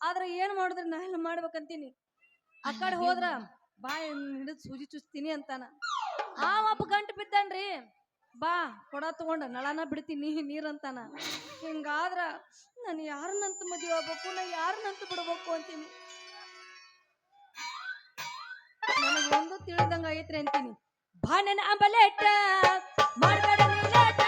ಆದ್ರೆ ಏನ್ ಮಾಡಿದ್ರೆ? ನಾ ಎಲ್ಲ ಮಾಡ್ಬೇಕಂತೀನಿ. ಆ ಕಡೆ ಹೋದ್ರ ಬಾ ಹಿಡಿದು ಸೂಜಿ ಚುಚ್ತೀನಿ ಅಂತಾನ. ಆ ಒಬ್ಬ ಗಂಟು ಬಿದ್ದಾನ್ರಿ. ಬಾ ಕೊಡ ತಗೊಂಡ ನಳನ ಬಿಡ್ತೀನಿ ನೀರ್ ಅಂತಾನ. ಹಿಂಗಾದ್ರ ನಾನು ಯಾರನ್ನಂತ ಮದುವೆ ಆಗ್ಬೇಕು ನಾ ಯಾರನ್ನಂತ ಬಿಡ್ಬೇಕು ಅಂತೀನಿ. ನನಗೆ ಒಂದು ತಿಳಿದಂಗ ಐತ್ರಿ ಅಂತೀನಿ. ಬಾ ನನ್ನ ಅಂಬಲೇಟ ಮಾಡ್ಬೇಡ ನೀ ಲೇಟ.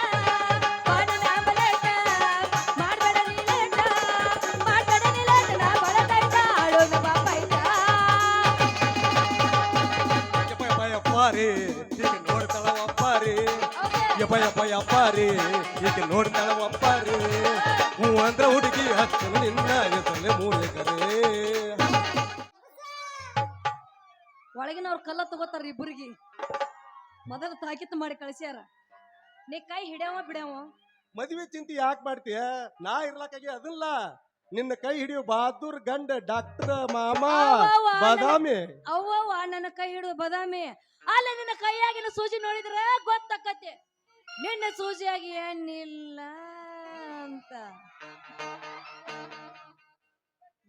ಭಯ ಯಪ್ಪ ರೀ ಈಗ ನೋಡ್ತಾಳ ಅಂದ್ರ ಹುಡುಗಿ ಹಚ್ಚಲು ನಿನ್ನ ಒಳಗಿನವ್ರು ಕಲ್ಲ ತಗೋತಾರ ಇಬ್ಬರಿಗೆ ಮೊದಲು ತಾಕೀತು ಮಾಡಿ ಕಳಿಸ್ಯಾರ. ನೀ ಕೈ ಹಿಡ್ಯಾವ ಬಿಡ್ಯಾವ? ಮದುವೆ ಚಿಂತೆ ಯಾಕೆ ಮಾಡ್ತೀಯ? ನಾ ಇರ್ಲಾಕಾಗಿ ಅದಲ್ಲ. ನಿನ್ನ ಕೈ ಹಿಡಿಯೋ ಬಹದ್ದೂರ್ ಗಂಡ ಡಾಕ್ಟರ್ ಮಾಮಾ ಅವ್ವ ಬಾದಾಮಿ. ಅವ್ವ ನನ್ನ ಕೈ ಹಿಡಿದು ಬಾದಾಮಿ. ಅಲ್ಲ ನಿನ್ನ ಕೈಯಾಗಿನ ಸೂಜಿ ನೋಡಿದ್ರೆ ಗೊತ್ತಾಕತ್ತೆ ನಿನ್ನ ಸೂಜಿಯಾಗಿ ಏನಿಲ್ಲ ಅಂತ.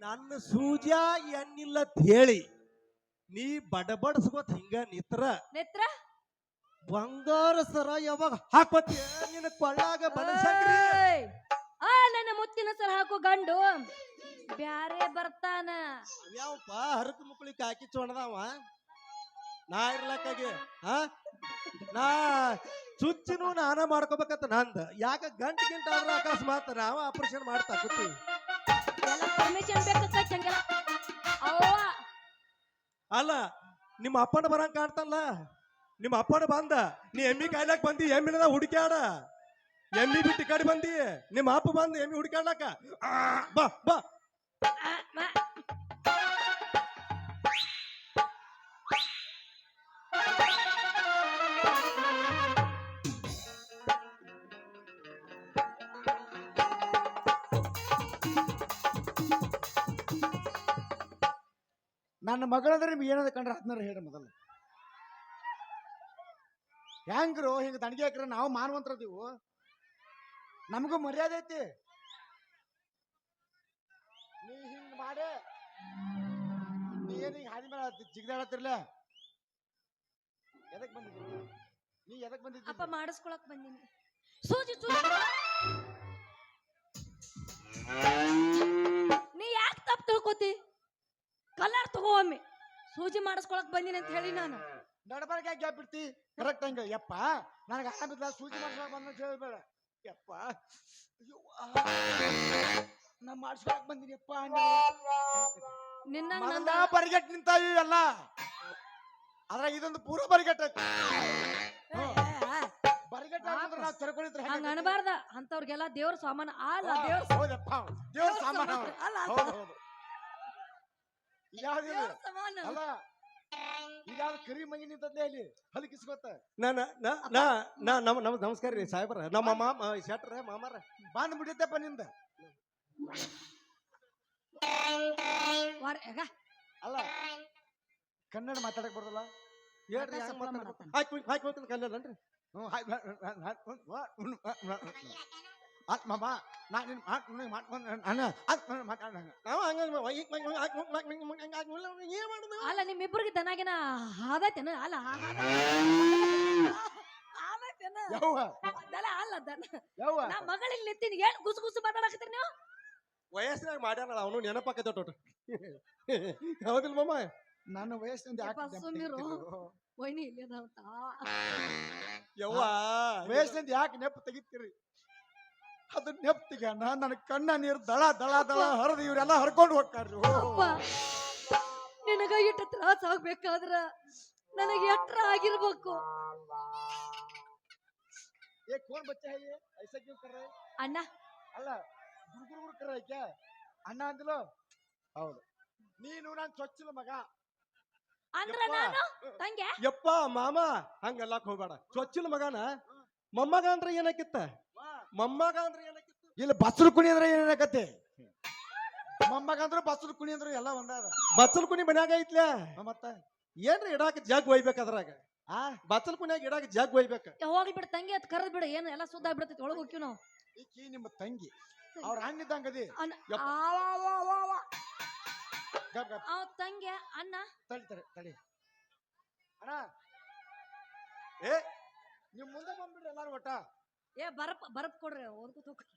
ನನ್ನ ಸೂಜ ಎನ್ನಿಲ್ಲ ಅಂತ ಹೇಳಿ ನೀ ಬಡಬಡಿಸ್ಕೋತ ಹಿಂಗ ನಿತ್ರ. ನಿತ್ರ? ಬಂಗಾರ ಸರ ಯಾವಾಗ ಹಾಕೋತಿ ನಿನ್ನ ಕೊಳ್ಳಾಗ ಏಯ್! ಆ ನನ್ನ ಮುತ್ತಿನ ಸರ ಹಾಕು ಗಂಡು. ಬ್ಯಾರೆ ಬರ್ತಾನ. ಯಾವಪ್ಪ ಹರಕು ಮುಕ್ಳಿಗೆ ಹಾಕಿ ಚೊಣದವ? ನಾ ಇರ್ಲಕ್ಕಾಗಿ ಹಾ? ನಾ ಚುಚ್ಚಿನೂ ನಾನ ಮಾಡ್ಕೋಬೇಕಂತ ನಂದ. ಯಾಕ ಗಂಟ ಗಿಂಟ ಆದ್ರ ಅಕಸ್ಮಾತ್ ನಾವ ಆಪರೇಷನ್ ಮಾಡ್ತಾ ಕುತ್ತಿ ಪರ್ಮಿಷನ್ ಅವ್ವ. ಅಲ್ಲ ನಿಮ್ಮ ಅಪ್ಪನ ಬರಂಗ್ ಕಾಣ್ತಲ್ಲ? ನಿಮ್ಮ ಅಪ್ಪನ ಬಂದ. ನೀ ಎಮ್ಮಿ ಕಾಯ್ಲಾಕ್ ಬಂದಿ ಎಮ್ಮಿನ ಹುಡುಕ್ಯಾಡ. ಎಮ್ಮಿ ಬಿಟ್ಟು ಕಡೆ ಬಂದಿ. ನಿಮ್ಮ ಅಪ್ಪ ಬಂದು ಎಮ್ಮಿ ಹುಡುಕ್ಯಾಡ್ಲಕ್ಕ. ಆ, ಬಾ ಬಾ. ನನ್ನ ಮಗಳಂದ್ರೆ ನಿಮ್ಗೆ ಏನದ ಕಂಡ್ರೆ ಹದಿನಾರು ಹೇಳ್ರಿ ಮೊದಲು. ಹೆಂಗ್ರು? ಹಿಂಗೆ ತಣಿಗೆ ಹಾಕ್ರೆ ನಾವು ಮಾನವಂತರದೀವು ನಮಗೂ ಮರ್ಯಾದೆ ಐತಿ. ನೀ ಹಿಂಗ ಮಾಡಿ. ನೀ ಏನ್ ಹಿಂಗ್ ಹಾದಿ ಮೇಲೆ ಜಿಗ್ದಾಡತ್ತಿರ್ಲ ಎದಕ್ ಬಂದಿದ್ದಿ ನೀ ಎದಕ್ ಬಂದಿದ್ದಿ ಅಪ್ಪ ಮಾಡಿಸ್ಕೊಳಕ್ ಬಂದೀನಿ. ಸೂಜಿ ಸೂಜಿ. ನೀ ಯಾಕೆ ತಪ್ಪು ತಿಳ್ಕೊತಿ? ಕಲರ್ ತಗೋ ಒಮ್ಮೆ. ಸೂಜಿ ಮಾಡಿಸ್ಕೊಳಕ್ ಬಂದಿನಿ ಅಂತ ಹೇಳಿ ನಾನು. ನಡಬರ್ಗೆ ಗ್ಯಾಪ್ ಬಿಡ್ತಿ? ಕರೆಕ್ಟ್ ಹಂಗ. ಯಪ್ಪ ನನಗೆ ಆರಾಮಿಲ್ಲ ಸೂಜಿ ಮಾಡ್ಸೋಕೆ ಬಂದ ಹೇಳ್ಬೇಡ ಯಪ್ಪ. ನಾ ಮಾಡ್ಸ್ಕೊಳಕ್ ಬಂದಿನಿ ಯಪ್ಪ ನಿನ್ನ ನಂದ ಬರಿಗೆಟ್ ನಿಂತಾಯಿ ಇವೆಲ್ಲ ಅದ್ರಾಗ ಇದೊಂದು ಪೂರ್ವ ಬರಿಗೆಟ್ ಐತಿ. ಬರಿಗೆಟ್ ನಾವು ಹಂಗ ಅನ್ಬಾರ್ದ. ಅಂತವ್ರಿಗೆಲ್ಲ ದೇವ್ರ ಸಾಮಾನ. ಅಲ್ಲ ದೇವ್ರ ಹೌದಪ್ಪ. ದೇವ್ರ ಸಾಮಾನ ಅಲ್ಲ. ಹೌದು ಹೌದು. ಯಾವ್ದಿಲ್ಲ ಸಾಮಾನ ಅಲ್ಲ ಈಗ ಕರಿ ಮಂಗಿ ನಿಂತದ್ಲೇ ಅಲ್ಲಿ ಹಲಕಿಸ್ಕೊತ ನಾ ನಾ ನಾ ನಾ ನಾ ನಮ್ ನಮ್ ನಮಸ್ಕಾರ ರೀ ಸಾಹೇಬ್ರ ನಮ್ಮ ಮಾಮ ಶೆಟ್ರ ಮಾಮಾರ ಬಂದ್ ಬಿಡಿದ್ದಪ್ಪ ನಿಂದ ವಾರ- ಯಾಕ? ಅಲ್ಲ ಕನ್ನಡ ಮಾತಾಡಕ್ ಬರ್ದಲ್ಲ ಹೇಳ್ರಿ ಯಾಕ ಮಾತಾಡ್ಬೇಕು? ಹಾಕಿ ಹಾಕಿ ಹೋಗ್ತೀನಿ ಕನ್ನಡನ್ರಿ ಹ್ಞೂ, ಹಾಯ್ ಬ- ಬ- ಮಾಮ ನಾ ನಿನ್ ಮಾತ್ ನಿನಗ್ ಮಾಡ್ಕೊಂಡ್ ಅಣ್ಣ ಅದು ಮಾಮ ಮಾತಾಡ ನಾವು ಹಂಗ ಏನ್ ಮಾಡುದು ಅಲ್ಲ ನಿಮ್ಮಿಬ್ಬರಿಗೆ ದನಾಗಿನ ಹಾದೈತೇನ ಅಲ್ಲ ಹಾದೈತೇನ ಯವ್ವ ಅದೆಲ್ಲ ಅಲ್ಲ ದನ ಯವ್ವ ನಾ ಮಗಳಿಲ್ಲಿ ನಿಂತೀನಿ ಏನ್ ಗುಸು ಗುಸು ಮಾತಾಡಕತ್ತೀರಿ ನೀವು ವಯಸ್ಸಿನಾಗ ಮಾಡ್ಯಾನಲ್ಲ ಅವನು ನೆನಪಾಕತ್ತ ಟೋಟ ಹೌದಿಲ್ಲ ಮಮ್ಮ ನನ್ನ ವಯಸ್ಸಿನಿಂದ ಯಾಕೆ ನೆನ್ಪ್. ತೆಗಿತೀರೋ? ವೈನಿ ಇಲ್ಲಿ ಯವ್ವ ವಯಸ್ಸಿನಿಂದ ಯಾಕೆ ನೆಪ್ ತೆಗಿತೀರಿ ಅದು ನೆಪ್ತಿಗೆ ನನ್ನ ಕಣ್ಣ ನೀರು ದಳ ದಳ ದಳ ಹರಿದು ಇವರೆಲ್ಲ ಹರ್ಕೊಂಡು ಹೋಗ್ತಾರ್ರಿ. ಅಪ್ಪ ನಿನಗ ಇಟ್ಟು ತ್ರಾಸ ಆಗ್ಬೇಕಾದ್ರ ನನಗೆ ಎಟ್ರ ಆಗಿರ್ಬೇಕು? ಏ ಕೋನ್ ಬಚ್ಚ ಹೈ ಐಸಾ ಕ್ಯೂ ಕರ್ ರहे ಅಣ್ಣ. ಅಲ್ಲ ಗುರುಗುರು ಕರ ಕ್ಯಾ ಅಣ್ಣ ಅಂದ್ಲು? ಹೌದು. ನೀನು ನಾನು ಚೊಚ್ಚಲ ಮಗ. ಅಂದ್ರ. ನಾನು? ತಂಗೆ? ಯಪ್ಪ ಮಾಮ ಹಂಗಲ್ಲಕ್ ಹೋಗ್ಬೇಡ. ಚೊಚ್ಚಲ ಮಗನ? ಮೊಮ್ಮಗ ಅಂದ್ರೆ ಏನಕ್ಕಿತ್ತ ಮೊಮ್ಮಗ ಅಂದ್ರೆ ಏನಕ್ಕಿತ್ತು? ಇಲ್ಲಿ ಬಸ್ರು ಕುಣಿ ಅಂದ್ರೆ ಏನಾಗತ್ತೆ ಮೊಮ್ಮಗ ಅಂದ್ರೆ ಬಸ್ರು ಕುಣಿ ಅಂದ್ರೆ ಎಲ್ಲ ಒಂದಾದ ಬಚ್ಚಲ್ ಕುಣಿ ಮನ್ಯಾಗ ಐತ್ಲ? ಮತ್ತ? ಏನ್ರ ಇಡಾಕ ಜಗ್ ಒಯ್ಬೇಕ ಅದ್ರಾಗ? ಆ? ಬಚ್ಚಲ್ ಕುನ್ಯಾಗ ಇಡಾಕ ಜಗ್ ಒಯ್ಬೇಕ? ಹೋಗ್ಲಿ ಬಿಡು ತಂಗಿ ಅದ್ ಕರದ್ ಬಿಡ ಏನು ಎಲ್ಲ ಸುದ್ದ ಆಗ್ಬಿಡ್ತೈತಿ ಒಳಗ್ ಹೋಗ್ತೀವಿ ನಾವು. ಈಕಿ ನಿಮ್ಮ ತಂಗಿ ಅವ್ರ ಅಣ್ಣ ಯಪ್ಪ. ಆವ, ಆವ, ಆವ, ಆವ. ಗಪ್ ಗಪ್. ಅವ್ ತಂಗಿ ಅಣ್ಣ. ತಡಿ ತಡಿ ತಡಿ. ಅಣ್ಣ. ಏ ನಿಮ್ ಮುಂದೆ ಬಂದ್ಬಿಡ್ರಿ ಎಲ್ಲಾರು ಒಟ್ಟ. ಏ ಬರಪ್ ಬರಪ್ ಕೊಡ್ರಿ ಓದ್ಕೊತ ಹೋಗ್ರಿ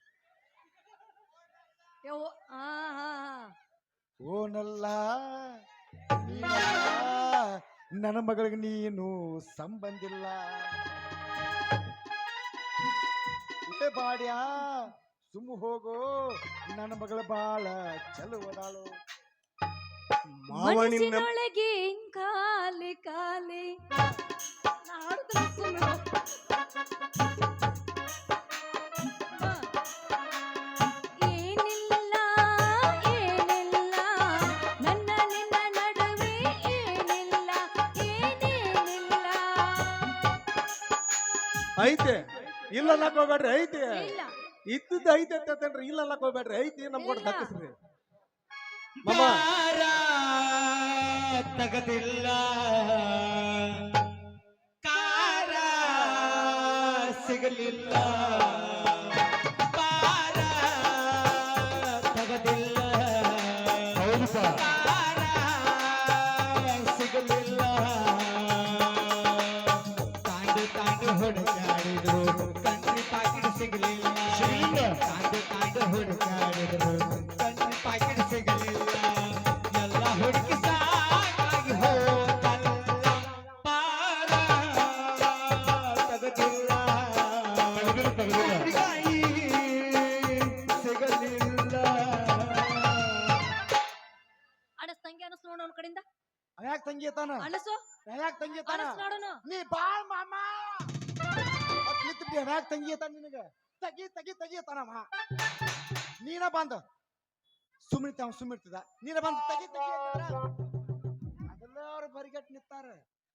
ಏ ಓ ಹಾ ಹಾ ಹಾ ಓನಲ್ಲ ನೀನಲ್ಲ ನನ್ನ ಮಗಳಿಗೆ ನೀನು ಸಂಬಂಧಿಲ್ಲ. ಏ ಬಾಡ್ಯಾ ಸುಮ್ಮ ಹೋಗೋ ನನ್ನ ಮಗಳ ಬಾಳ ಚಲುವದಾಳು ಮನಸ್ಸಿನೊಳಗೆ ಕಾಲಿ ಕಾಲಿ ನಾ ಹಾಡ್ತೀನಿ ಸುಮ್ನೆ. ಐತೆ. ಇಲ್ಲ ಅನ್ನಕ್ ಹೋಗ್ಬೇಡ್ರಿ ಐತೆ. ಇಲ್ಲ. ಇದ್ದದ್ದು ಐತೆ ಅಂತಂದ್ರಿ ಇಲ್ಲ ಅನ್ನಕ್ ಹೋಗ್ಬೇಡ್ರಿ ಐತಿ ನಮ್ ಕೊಟ್ಟು. ದಕ್ಕಿಸ್ರಿ ತಗದಿಲ್ಲ. ಕಾರ ಸಿಗಲಿಲ್ಲ. ಕಾರ ತಗದಿಲ್ಲ. ಹೌದು ಸಿಗಲಿಲ್ಲ ಯಾಕೆ ತಂಗಿ ತಾನ ಅನಸು ಯಾಕೆ ತಂಗಿ ತಾನ ಅನಸ್ ನೋಡೋನು ನೀ ಬಾಳ್ ಮಾಮ ನಿಂತಿದ್ದೆ ಯಾಕೆ ತಂಗಿ ತಾನ ನಿನಗ ತಗಿ ತಗಿ ತಗಿತಾನಮ್ಮ ನೀನ ಬಂದ ಸುಮ್ಮಿರ್ತಾವ ಸುಮ್ಮಿರ್ತದ ನೀನ ಬಂದ ತಗಿ ಬರಿಗಟ್ ನಿಂತಾರ.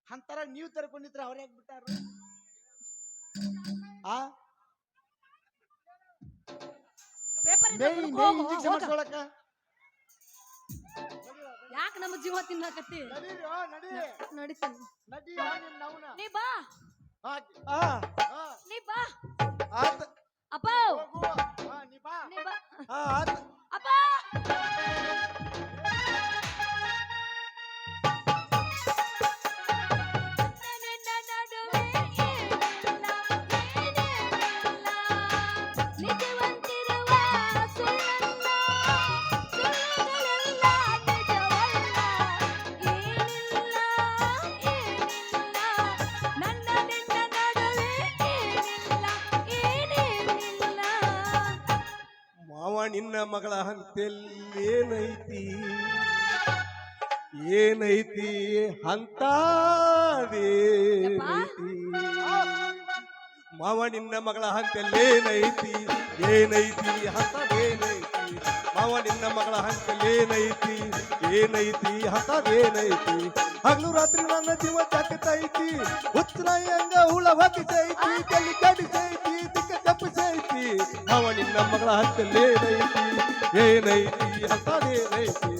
ಅಂತಾರ ನೀವು ತರ್ಕೊಂಡಿದ್ರ ಅವ್ರ ಯಾಕೆ ಬಿಟ್ಟಾರ? ಆ? ಪೇಪರ್ ಇಂಜೆಕ್ಷನ್ ಯಾಕೆ ನಮ್ಮ ಜೀವ ತಿನ್ನಕತ್ತಿ? ನಡೀರಿ ನಡಿ ನಡೀತೀನಿ. ನಡಿ ನವ್ನ. ನೀ ಬಾ. ಹಾ ಆ. ನಿನ್ನ ಮಗಳ ಹಂತೆಲ್ಲೇನೈತಿ ಏನೈತಿ? ಹಂತ ಮಾವ ನಿನ್ನ ಮಗಳ ಹಂತೆಲ್ಲೇನೈತಿ ಏನೈತಿ ಅಂತದೇನೈತಿ? ಮಾವ ನಿನ್ನ ಮಗಳ ಹಂಕಲೇನೈತಿ ಏನೈತಿ? ಅಂತದೇನೈತಿ ಹಗಲು ರಾತ್ರಿ ನನ್ನ ಜೀವ ಚಕತೈತಿ ಹುಚ್ಚನಾಯಿ ಹಂಗ ಹುಳ ಹೊಕ್ಕಿಸೈತಿ ತಲೆ ಕಡಿಸೈತಿ? ದಿಕ್ಕ ತಪ್ಪಿಸೈತಿ? ಅವ ನಿನ್ನ ಮಗಳ ಹಂಕಲೇನೈತಿ ಏನೈತಿ? ಅಂತದೇನೈತಿ